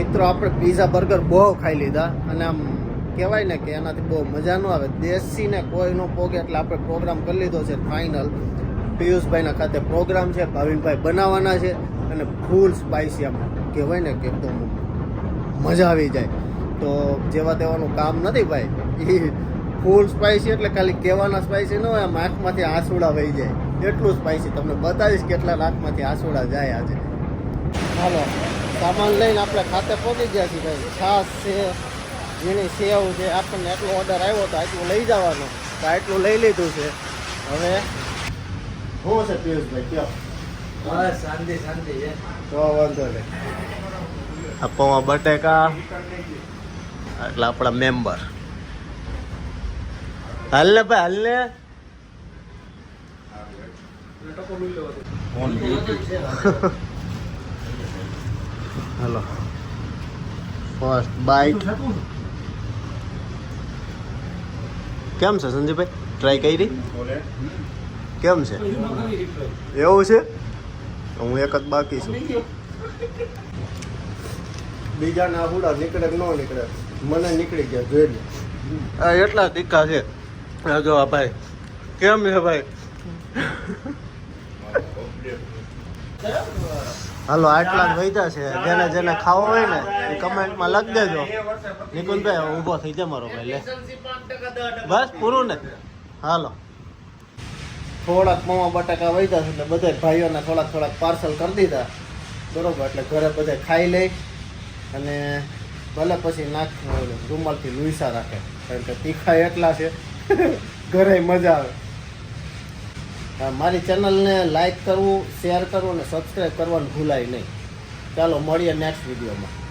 મિત્રો, આપણે pizza burger બહુ ખાઈ લીધા. અને આમ કહેવાય ને કે એનાથી બહુ મજા ન આવે. દેશી ને કોઈ ન પોગે એટલે આપણે પ્રોગ્રામ કરી લીધો છે ફાઇનલ પિયુષભાઈના ખાતે પ્રોગ્રામ છે, ભાવિનભાઈ બનાવવાના છે અને ફૂલ સ્પાઇસી આમ કહેવાય ને કે એકદમ મજા આવી જાય. તો જેવા તેવાનું કામ નથી ભાઈ એ ફૂલ સ્પાઇસી એટલે ખાલી કહેવાના સ્પાઇસી ન હોય, આમ આંખમાંથી આંસુડા વહી જાય. એટલું સ્પાઇસી તમને બતાવીશ કેટલા આંખમાંથી આંસુડા જાય આજે. હાલો. સામાન લઈને આપણે ખાતે પહોંચી ગયા છીએ ભાઈ. છાશ છે ઝીણી સેવ છે આપણને એટલો ઓર્ડર આવ્યો તો આટલું લઈ જવાનો. તો આટલું લઈ લીધું છે. હવે શું છે પિયુષભાઈ કયો? બસ શાંતિ શાંતિ છે. તો વાંધો નહીં. આ પૌવા બટેકા એટલે આપણા મેમ્બર હાલ ને ભાઈ હાલ ને. હાલો. ફર્સ્ટ બાઈટ કેમ છે સંજયભાઈ ટ્રાય કરી? કેમ છે? એવું છે? હું એક જ બાકી છું. બીજાના હુડા નીકળે ન નીકળે? મને નીકળી ગયા જોઈ લે. આ એટલા તીખા છે. જો ભાઈ. કેમ છે ભાઈ? હાલો, આટલા જ વૈધા છે. જેને જેને ખાવો હોય ને, એ કમેન્ટમાં લખી દેજો. નિકુંજભાઈ ઊભો થઈ જાય મારો ભાઈ, લે. બસ, પૂરું ને. હાલો. થોડાક પૌવા બટાકા વૈધા છે એટલે બધા ભાઈઓને થોડાક થોડાક પાર્સલ કરી દીધા. બરોબર, એટલે ઘરે બધા ખાઈ લે. અને ભલે પછી નાખ, રૂમાલથી લુઈસા રાખે. કારણ કે તીખા એટલા છે. ઘરે મજા આવે. મારી ચેનલને લાઇક કરવું, શેર કરવું અને સબસ્ક્રાઈબ કરવાનું ભૂલાય નહીં. ચાલો, મળીએ નેક્સ્ટ વિડીયોમાં.